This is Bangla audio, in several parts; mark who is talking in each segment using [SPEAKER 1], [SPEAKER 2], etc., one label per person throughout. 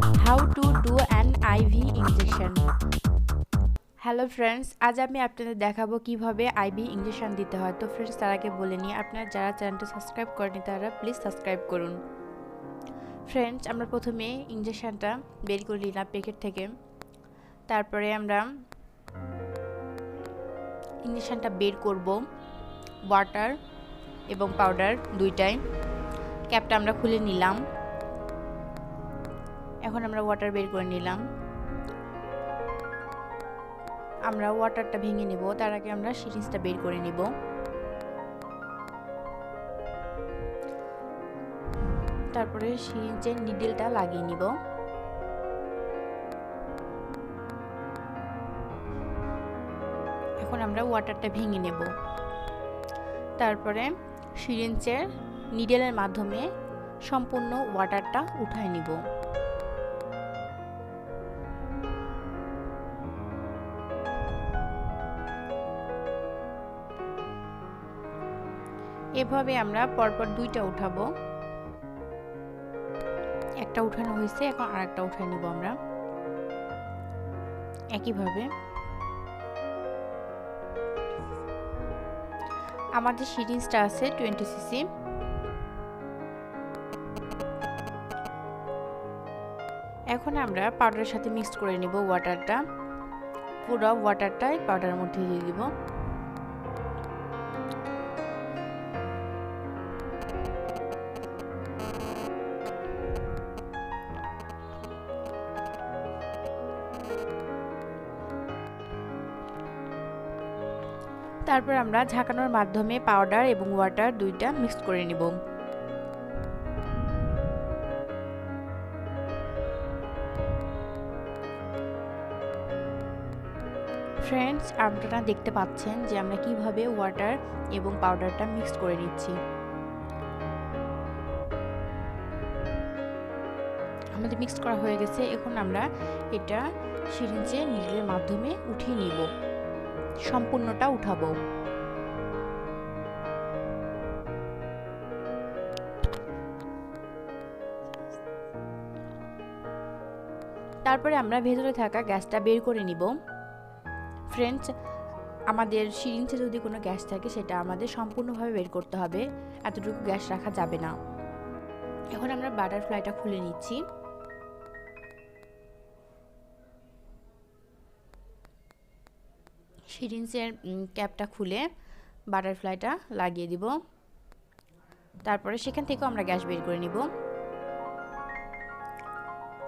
[SPEAKER 1] How to do an IV injection hello friends আজ আমি আপনাদের দেখাবো কীভাবে আইভি ইঞ্জেকশন দিতে হয়। তো ফ্রেন্ডস তার বলে নিই, আপনারা যারা চ্যানেলটা সাবস্ক্রাইব করেনি তারা প্লিজ সাবস্ক্রাইব করুন। ফ্রেন্ডস আমরা প্রথমে ইঞ্জেকশনটা বের করে নিলাম প্যাকেট থেকে। তারপরে আমরা ইঞ্জেকশনটা বের করব। ওয়াটার এবং পাউডার দুইটাই ক্যাপটা আমরা খুলে নিলাম। এখন আমরা ওয়াটার বের করে নিলাম। আমরা ওয়াটারটা ভেঙে নেব, তার আগে আমরা সিরিজটা বের করে নিব। তারপরে সিরিঞ্জের নিডেলটা লাগিয়ে নিব। এখন আমরা ওয়াটারটা ভেঙে নেব। তারপরে সিরিঞ্জের নিডেলের মাধ্যমে সম্পূর্ণ ওয়াটারটা উঠায় নিব। এভাবে আমরা পরপর দুইটা উঠাবো। একটা উঠানো হয়েছে, এখন আর একটা উঠায় নিব আমরা। একইভাবে। আমাদের সিরিজটা আছে টোয়েন্টি সিসি। এখন আমরা পাউডারের সাথে মিক্স করে নিব ওয়াটারটা। পুরো ওয়াটারটাই পাউডারের মধ্যে দিয়ে দিব। তারপর আমরা ঝাঁকানোর মাধ্যমে পাউডার এবং ওয়াটার দুইটা মিক্স করে নিব। ফ্রেন্ডস আপনারা দেখতে পাচ্ছেন যে আমরা কীভাবে ওয়াটার এবং পাউডারটা মিক্স করে নিচ্ছি। আমাদের মিক্স করা হয়ে গেছে, এখন আমরা এটা সিরিঞ্জে নিজের মাধ্যমে উঠিয়ে নিব। সম্পূর্ণটা উঠাবো। তারপরে আমরা ভেতরে থাকা গ্যাসটা বের করে নিব। ফ্রেন্ডস আমাদের সিরিঞ্জে যদি কোনো গ্যাস থাকে, সেটা আমাদের সম্পূর্ণভাবে বের করতে হবে। এতটুকু গ্যাস রাখা যাবে না। এখন আমরা বাটারফ্লাইটা খুলে নিচ্ছি। সিরিঞ্জের ক্যাপটা খুলে বাটারফ্লাইটা লাগিয়ে দিব। তারপরে সেখান থেকেও আমরা গ্যাস বের করে নিব।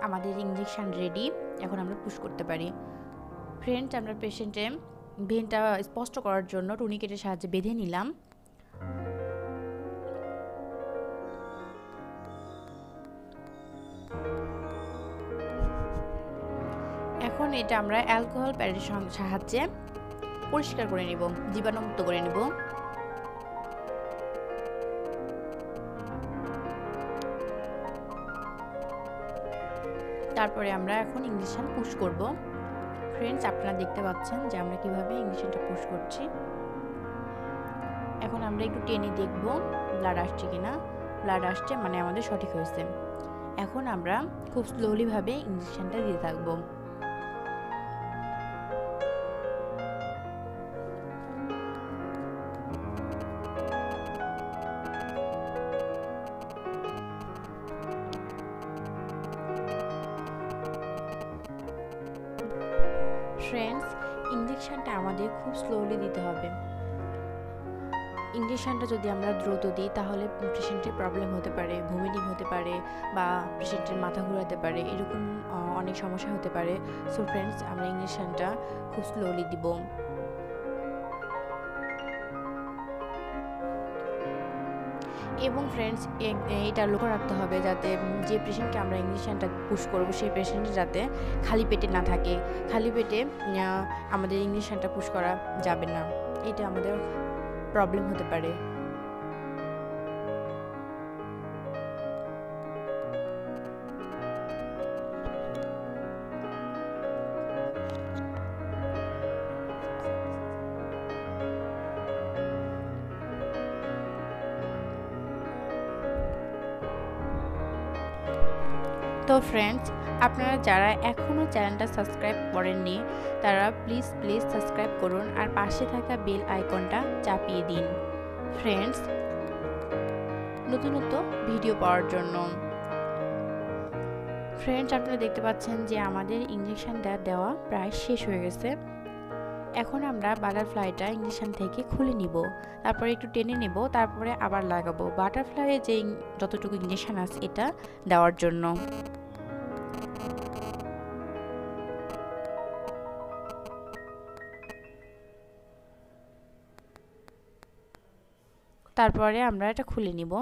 [SPEAKER 1] আমাদের ইঞ্জেকশান রেডি, এখন আমরা পুশ করতে পারি। ফ্রেন্ড, আমরা পেশেন্টে ভেনটা স্পষ্ট করার জন্য টুনিকেটের সাহায্যে বেঁধে নিলাম। এখন এটা আমরা অ্যালকোহল প্যাডের সাহায্যে পরিষ্কার করে নিব, জীবাণুমুক্ত করে নিব। তারপরে আমরা এখন ইঞ্জেকশন পুশ করব। ফ্রেন্ডস আপনারা দেখতে পাচ্ছেন যে আমরা কীভাবে ইঞ্জেকশনটা পুশ করছি। এখন আমরা একটু টেনে দেখব ব্লাড আসছে কিনা। ব্লাড আসছে মানে আমাদের সঠিক হয়েছে। এখন আমরা খুব স্লোলিভাবে ইঞ্জেকশনটা দিয়ে থাকব। ফ্রেন্ডস ইঞ্জেকশানটা আমাদের খুব স্লোলি দিতে হবে। ইঞ্জেকশানটা যদি আমরা দ্রুত দিই, তাহলে পেশেন্টের প্রবলেম হতে পারে ভমিটিং হতে পারে, বা পেশেন্টের মাথা ঘুরাতে পারে, এরকম অনেক সমস্যা হতে পারে। সো ফ্রেন্ডস আমরা ইঞ্জেকশানটা খুব স্লোলি দিব। এবং ফ্রেন্ডস এটা লক্ষ্য রাখতে হবে যাতে যে পেশেন্টকে আমরা ইঞ্জেকশানটা পুশ করব, সেই পেশেন্ট যাতে খালি পেটে না থাকে। খালি পেটে আমাদের ইঞ্জেকশানটা পুশ করা যাবে না। এটা আমাদের প্রবলেম হতে পারে। তো ফ্রেন্ডস আপনারা যারা এখনও চ্যানেলটা সাবস্ক্রাইব করেননি, তারা প্লিজ প্লিজ সাবস্ক্রাইব করুন আর পাশে থাকা বেল আইকনটা চাপিয়ে দিন। ফ্রেন্ডস নতুনত্ব ভিডিও পাওয়ার জন্য। ফ্রেন্ডস আপনারা দেখতে পাচ্ছেন যে আমাদের ইঞ্জেকশনটা দেওয়া প্রায় শেষ হয়ে গেছে। এখন আমরা বাটারফ্লাইটা ইঞ্জেকশন থেকে খুলে নিব। তারপরে একটু টেনে নেব, তারপরে আবার লাগাবো। বাটারফ্লাইয়ে যে যতটুকু ইঞ্জেকশন আছে, এটা দেওয়ার জন্য। তারপরে আমরা এটা খুলে নিব।